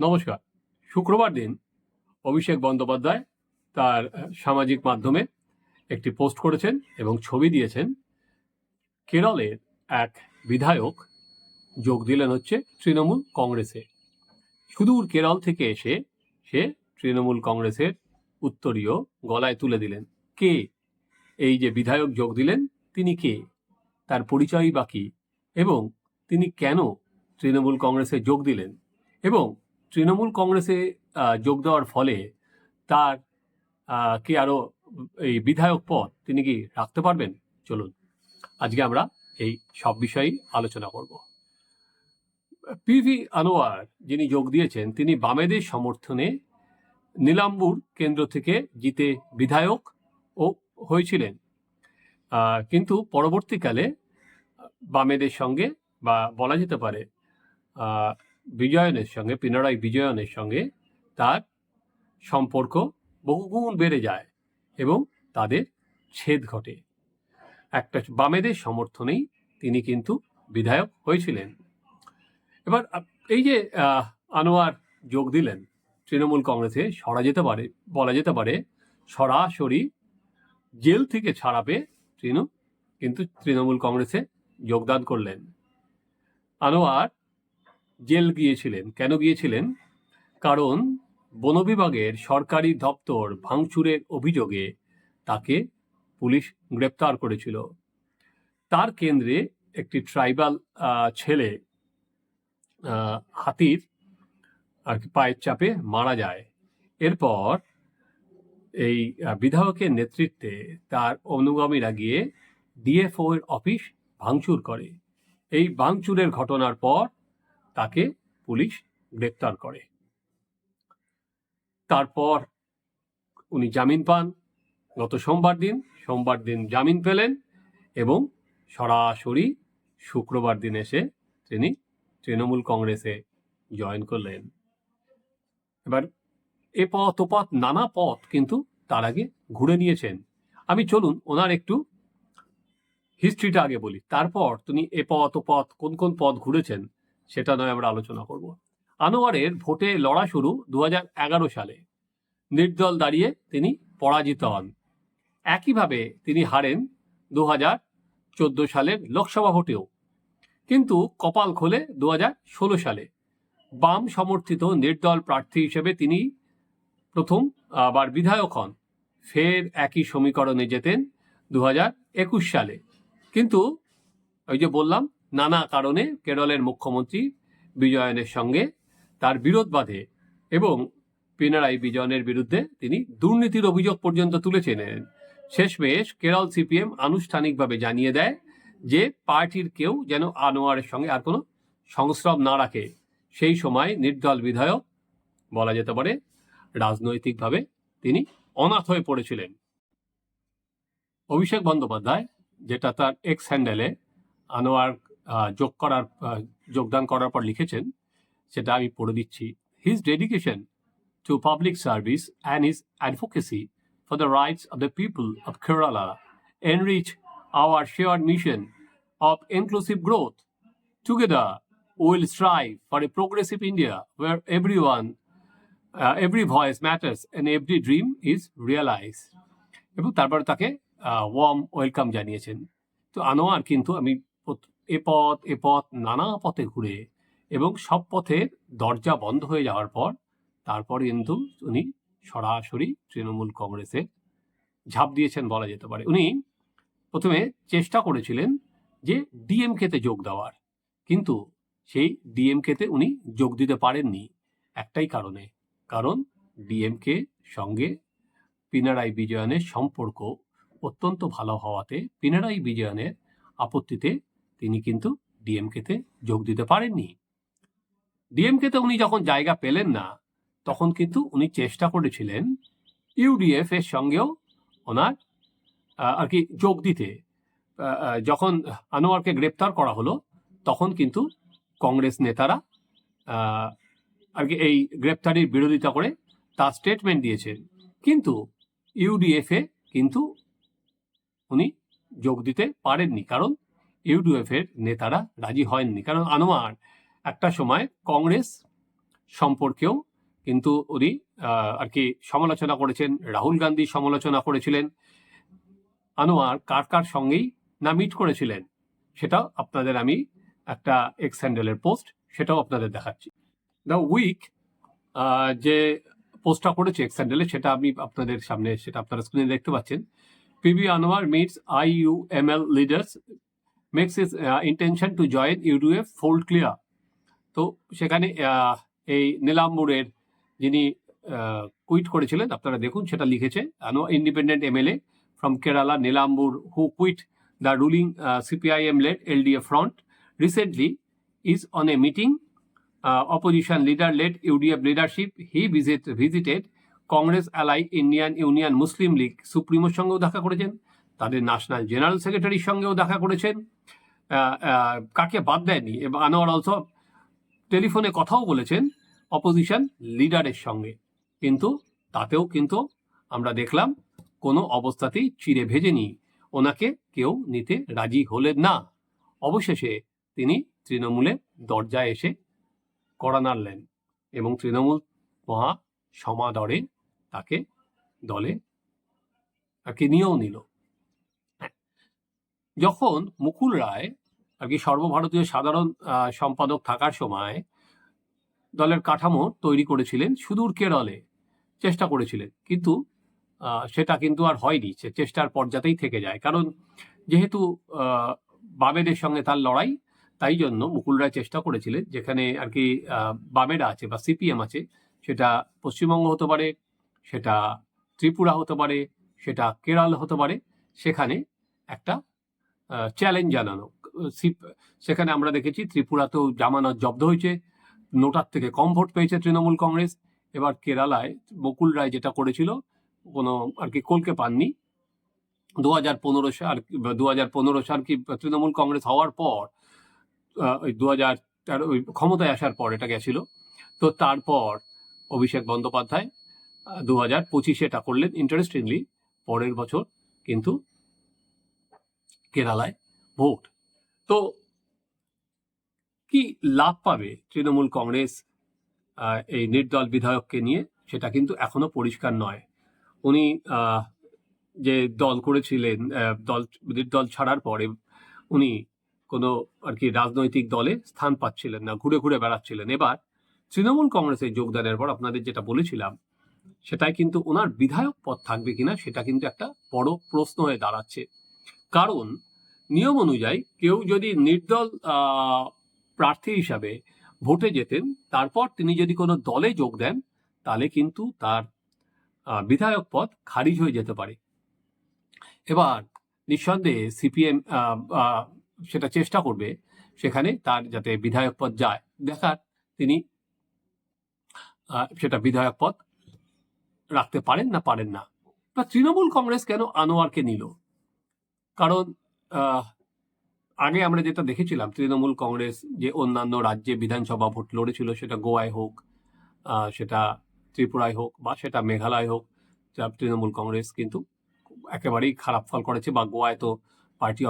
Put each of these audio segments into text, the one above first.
নমস্কার। শুক্রবার দিন অভিষেক বন্দ্যোপাধ্যায় তার সামাজিক মাধ্যমে একটি পোস্ট করেছেন এবং ছবি দিয়েছেন। কেরলের এক বিধায়ক যোগ দিলেন হচ্ছে তৃণমূল কংগ্রেসে। সুদূর কেরল থেকে এসে সে তৃণমূল কংগ্রেসের উত্তরীয় গলায় তুলে দিলেন। কে? এই যে বিধায়ক যোগ দিলেন, তিনি কে? তার পরিচয়ই বাকি এবং তিনি কেন তৃণমূল কংগ্রেসে যোগ দিলেন? এবং তৃণমূল কংগ্রেসে যোগ দেওয়ার ফলে তার কি আরও, এই বিধায়ক পদ তিনি কি রাখতে পারবেন? চলুন, আজকে আমরা এই সব বিষয়েই আলোচনা করব। পিভি আনোয়ার যিনি যোগ দিয়েছেন, তিনি বামেদের সমর্থনে নীলাম্বুর কেন্দ্র থেকে জিতে বিধায়ক ও হয়েছিলেন। কিন্তু পরবর্তীকালে বামেদের সঙ্গে বা বলা যেতে পারে বিজয়নের সঙ্গে, পিনারাই বিজয়নের সঙ্গে তার সম্পর্ক বহুগুণ বেড়ে যায় এবং তাদের ছেদ ঘটে। একটা বামেদের সমর্থনেই তিনি কিন্তু বিধায়ক হয়েছিলেন। এবার এই যে আনোয়ার যোগ দিলেন, তৃণমূল কংগ্রেসে সরা যেতে পারে, বলা যেতে পারে, সরাসরি জেল থেকে ছাড়া পেয়ে কিন্তু তৃণমূল কংগ্রেসে যোগদান করলেন। আনোয়ার জেল গিয়েছিলেন। কেন গিয়েছিলেন? কারণ বন বিভাগের সরকারি দপ্তর ভাঙচুরের অভিযোগে তাকে পুলিশ গ্রেপ্তার করেছিল। তার কেন্দ্রে একটি ট্রাইবাল ছেলে হাতির আর কি পায়ের চাপে মারা যায়। এরপর এই বিধায়কের নেতৃত্বে তার অনুগামীরা গিয়ে ডিএফও এর অফিস ভাঙচুর করে। এই ভাঙচুরের ঘটনার পর তাকে পুলিশ গ্রেপ্তার করে। তারপর উনি জামিন পান। গত সোমবার দিন সোমবার দিন জামিন পেলেন এবং সরাসরি শুক্রবার দিন এসে তিনি তৃণমূল কংগ্রেসে জয়েন করলেন। এবার এ পথ ও পথ নানা পথ কিন্তু তার আগে ঘুরে নিয়েছেন। আমি চলুন ওনার একটু হিস্ট্রিটা আগে বলি। তারপর তিনি এ পথ ও পথ কোন কোন পথ ঘুরেছেন? সেটা নয়, আমরা আলোচনা করব। আনোয়ারের ভোটে লড়া শুরু দু হাজার এগারো সালে। নির্দল দাঁড়িয়ে তিনি পরাজিত হন। একইভাবে তিনি হারেন দু চোদ্দ সালের লোকসভা ভোটেও। কিন্তু কপাল খোলে দু ষোলো সালে। বাম সমর্থিত নির্দল প্রার্থী হিসেবে তিনি প্রথম আবার বিধায়ক হন। ফের একই সমীকরণে যেতেন দু একুশ সালে। কিন্তু ওই যে বললাম নানা কারণে কেরলের মুখ্যমন্ত্রী বিজয়নের সঙ্গে তার বিরোধ বাঁধে এবং পিনারাই বিজয়নের বিরুদ্ধে তিনি দুর্নীতির অভিযোগ পর্যন্ত তুলেছিলেন। শেষমেশ কেরল সিপিএম আনুষ্ঠানিকভাবে জানিয়ে দেয় যে পার্টির কেউ যেন আনোয়ারের সঙ্গে আর কোনো সংস্রব না রাখে। সেই সময় নির্দল বিধায়ক, বলা যেতে পারে, রাজনৈতিকভাবে তিনি অনাথ হয়ে পড়েছিলেন। অভিষেক বন্দ্যোপাধ্যায়, যেটা তার এক্স হ্যান্ডেলে আনোয়ার যোগ করার যোগদান করার পর লিখেছেন, সেটা আমি পড়ে দিচ্ছি his dedication to public service and his advocacy for the rights of the people of Kerala enrich our share mission of inclusive growth together will strive for a progressive India where every one every voice matters and every dream is realise এবং তারপর তাকে warm welcome জানিয়েছেন। তো আনোয়ার, কিন্তু আমি এ পথ এ পথ নানা পথে ঘুরে এবং সব পথের দরজা বন্ধ হয়ে যাওয়ার পর তারপর কিন্তু উনি সরাসরি তৃণমূল কংগ্রেসে ঝাঁপ দিয়েছেন বলা যেতে পারে। উনি প্রথমে চেষ্টা করেছিলেন যে ডিএমকেতে যোগ দেওয়ার, কিন্তু সেই ডিএমকেতে উনি যোগ দিতে পারেননি একটাই কারণে। কারণ ডিএমকে সঙ্গে পিনারাই বিজয়নের সম্পর্ক অত্যন্ত ভালো হওয়াতে পিনারাই বিজয়নের আপত্তিতে তিনি কিন্তু ডিএমকেতে যোগ দিতে পারেননি। ডিএমকেতে উনি যখন জায়গা পেলেন না, তখন কিন্তু উনি চেষ্টা করেছিলেন ইউডিএফ এর সঙ্গেও ওনার আর কি যোগ দিতে। যখন আনোয়ারকে গ্রেপ্তার করা হলো, তখন কিন্তু কংগ্রেস নেতারা আর কি এই গ্রেপ্তারির বিরোধিতা করে তার স্টেটমেন্ট দিয়েছেন। কিন্তু ইউডিএফ এ কিন্তু উনি যোগ দিতে পারেননি। কারণ ইউডিএফ এর নেতারা রাজি হয়নি। কারণ আনোয়ার একটা সময় কংগ্রেস সম্পর্কেও কিন্তু উনি আর কি সমালোচনা করেছেন, রাহুল গান্ধী সমালোচনা করেছিলেন। আনোয়ার কার কার সঙ্গেই না মিট করেছিলেন, সেটাও আপনাদের আমি একটা এক্স হ্যান্ডেলের পোস্ট সেটাও আপনাদের দেখাচ্ছি। দ্য উইক যে পোস্টটা করেছে এক্স হ্যান্ডেলে সেটা আমি আপনাদের সামনে, সেটা আপনারা স্ক্রিনে দেখতে পাচ্ছেন। PB Anwar meets I U M L leaders makes his intention to join UDF fold clear তো সেখানে এই নীলাম্বুরের যিনি কুইট করেছিলেন আপনারা দেখুন সেটা লিখেছে independent MLA from Kerala Nilambur who quit the ruling CPIM led LDF front recently on a meeting uh, opposition leader led UDF leadership. He visit visited Congress ally Indian Union Muslim League সুপ্রিমোর সঙ্গেও দেখা করেছেন। তাদের national general সেক্রেটারির সঙ্গেও দেখা করেছেন। কাকে বাদ দেয়নি? এবং আনোয়ার অলসো টেলিফোনে কথাও বলেছেন অপোজিশন লিডারের সঙ্গে। কিন্তু তাতেও কিন্তু আমরা দেখলাম কোনো অবস্থাতেই চিড়ে ভেজেনি। ওনাকে কেউ নিতে রাজি হলেন না। অবশেষে তিনি তৃণমূলের দরজায় এসে কড়া নাড়লেন এবং তৃণমূল মহা সমাদরে তাকে দলে, তাকে নিয়েও নিল। যখন মুকুল রায় আর কি সর্বভারতীয় সাধারণ সম্পাদক থাকার সময় দলের কাঠামো তৈরি করেছিলেন, সুদূর কেরলে চেষ্টা করেছিলেন। কিন্তু সেটা কিন্তু আর হয়নি। সে চেষ্টার পর্যাতেই থেকে যায়। কারণ যেহেতু বামেদের সঙ্গে তার লড়াই, তাই জন্য মুকুল রায় চেষ্টা করেছিলেন। যেখানে আর কি বামেরা আছে বা সিপিএম আছে, সেটা পশ্চিমবঙ্গ হতে পারে, সেটা ত্রিপুরা হতে পারে, সেটা কেরল হতে পারে, সেখানে একটা চ্যালেঞ্জ জানানো। সেখানে আমরা দেখেছি ত্রিপুরাতেও জামানত জব্দ হয়েছে, নোটার থেকে কম ভোট পেয়েছে তৃণমূল কংগ্রেস। এবার কেরালায় মুকুল রায় যেটা করেছিল, কোনো আর কি কলকে পাননি। দু হাজার পনেরো সাল দু হাজার পনেরো সাল কি তৃণমূল কংগ্রেস হওয়ার পর ওই দু হাজার তেরো, ওই ক্ষমতায় আসার পর এটা গেছিল। তো তারপর অভিষেক বন্দ্যোপাধ্যায় দু হাজার পঁচিশে এটা করলেন ইন্টারেস্টিংলি পরের বছর। কিন্তু কেরালায় ভোট। তো কি লাভ পাবে তৃণমূল কংগ্রেস এই নির্দল বিধায়ককে নিয়ে? সেটা কিন্তু এখনও পরিষ্কার নয়। উনি যে দল করেছিলেন দল, নির্দল ছাড়ার পরে উনি কোনো আর কি রাজনৈতিক দলে স্থান পাচ্ছিলেন না, ঘুরে ঘুরে বেড়াচ্ছিলেন। এবার তৃণমূল কংগ্রেসে যোগদানের পর আপনাদের যেটা বলেছিলাম, সেটাই কিন্তু ওনার বিধায়ক পদ থাকবে কিনা, সেটা কিন্তু একটা বড় প্রশ্ন হয়ে দাঁড়াচ্ছে। কারণ নিয়ম অনুযায়ী কেউ যদি নির্দল প্রার্থী হিসাবে ভোটে যেতেন তারপর তিনি যদি কোনো দলে যোগ দেন, তাহলে কিন্তু তার বিধায়ক পদ খারিজ হয়ে যেতে পারে। এবার নিঃসন্দেহে সিপিএম সেটা চেষ্টা করবে সেখানে তার যাতে বিধায়ক পদ যায়। দেখার তিনি সেটা বিধায়ক পদ রাখতে পারেন না পারেন না। তৃণমূল কংগ্রেস কেন আনোয়ারকে নিল? কারণ আগে আমরা যেটা দেখেছিলাম, তৃণমূল কংগ্রেস যে অন্যান্য রাজ্যে বিধানসভা ভোট লড়েছিল, সেটা গোয়ায় হোক সেটা ত্রিপুরায় হোক বা সেটা মেঘালয় হোক, যা তৃণমূল কংগ্রেস কিন্তু একেবারেই খারাপ ফল করেছে বা গোয়ায় তো পার্টি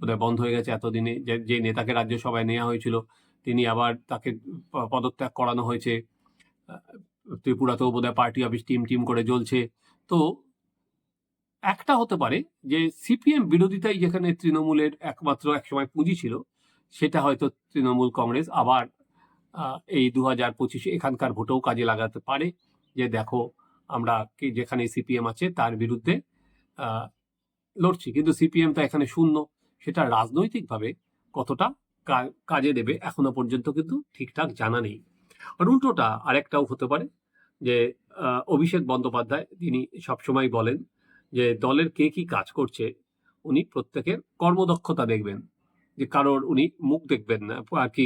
বোধহয় বন্ধ হয়ে গেছে এতদিনে। যে নেতাকে রাজ্যসভায় নেওয়া হয়েছিল, তিনি আবার তাকে পদত্যাগ করানো হয়েছে। ত্রিপুরাতেও বোধহয় পার্টি অফিস টিম টিম করে জ্বলছে। তো একটা হতে পারে যে সিপিএম বিরোধিতাই যেখানে তৃণমূলের একমাত্র একসময় পুঁজি ছিল, সেটা হয়তো তৃণমূল কংগ্রেস আবার এই দু হাজার পঁচিশে এখানকার ভোটেও কাজে লাগাতে পারে যে দেখো আমরা কি যেখানে সিপিএম আছে তার বিরুদ্ধে লড়ছি। কিন্তু সিপিএম তো এখানে শূন্য, সেটা রাজনৈতিকভাবে কতটা কাজে দেবে এখনও পর্যন্ত কিন্তু ঠিকঠাক জানা নেই। আর উল্টোটা আরেকটাও হতে পারে যে অভিষেক বন্দ্যোপাধ্যায়, তিনি সবসময় বলেন যে দলের কে কি কাজ করছে, উনি প্রত্যেকের কর্মদক্ষতা দেখবেন। যে কারোর উনি মুখ দেখবেন না, আর কি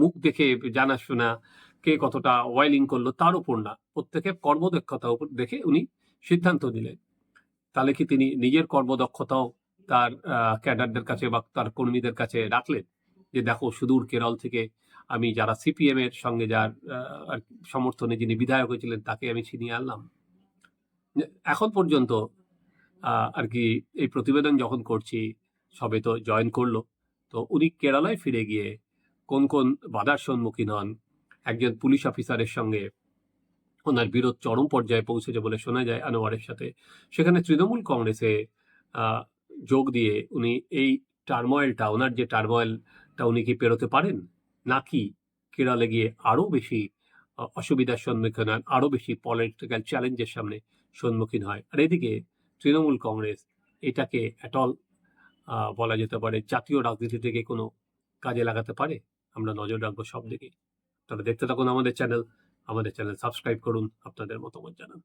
মুখ দেখে জানাশোনা, কে কতটা ওয়াইলিং করল, তার উপর না। প্রত্যেকের কর্মদক্ষতা উপর দেখে উনি সিদ্ধান্ত দিলেন তাহলে কি তিনি নিজের কর্মদক্ষতাও তার ক্যাডারদের কাছে বা তার কর্মীদের কাছে রাখলেন? যে দেখো, সুদূর কেরল থেকে আমি যারা সিপিএম এর সঙ্গে যার সমর্থনে যিনি বিধায়ক হয়েছিলেন, তাকে আমি ছিনিয়ে আনলাম। এখন পর্যন্ত আর কি এই প্রতিবেদন যখন করছি, সবে তো জয়েন করল, তো উনি কেরালায় ফিরে গিয়ে কোন কোন বাধার সম্মুখীন হন, একজন পুলিশ অফিসারের সঙ্গে ওনার বিরোধ চরম পর্যায়ে পৌঁছেছে বলে শোনা যায় আনোয়ারের সাথে। সেখানে তৃণমূল কংগ্রেসে যোগ দিয়ে উনি এই টার্ময়েলটা ওনার যে টার্ময়েলটা উনি কি পেরোতে পারেন? নাকি কেরলে গিয়ে আরও বেশি অসুবিধার সম্মুখীন হন আরও বেশি পলিটিক্যাল চ্যালেঞ্জের সামনে সম্মুখীন হয়? আর এদিকে তৃণমূল কংগ্রেস এটাকে অ্যাটল বলা যেতে পারে জাতীয় রাজনীতি থেকে কোনো কাজে লাগাতে পারে? আমরা নজর রাখব সব দিকে। তাহলে দেখতে থাকুন আমাদের চ্যানেল আমাদের চ্যানেল সাবস্ক্রাইব করুন, আপনাদের মতামত জানান।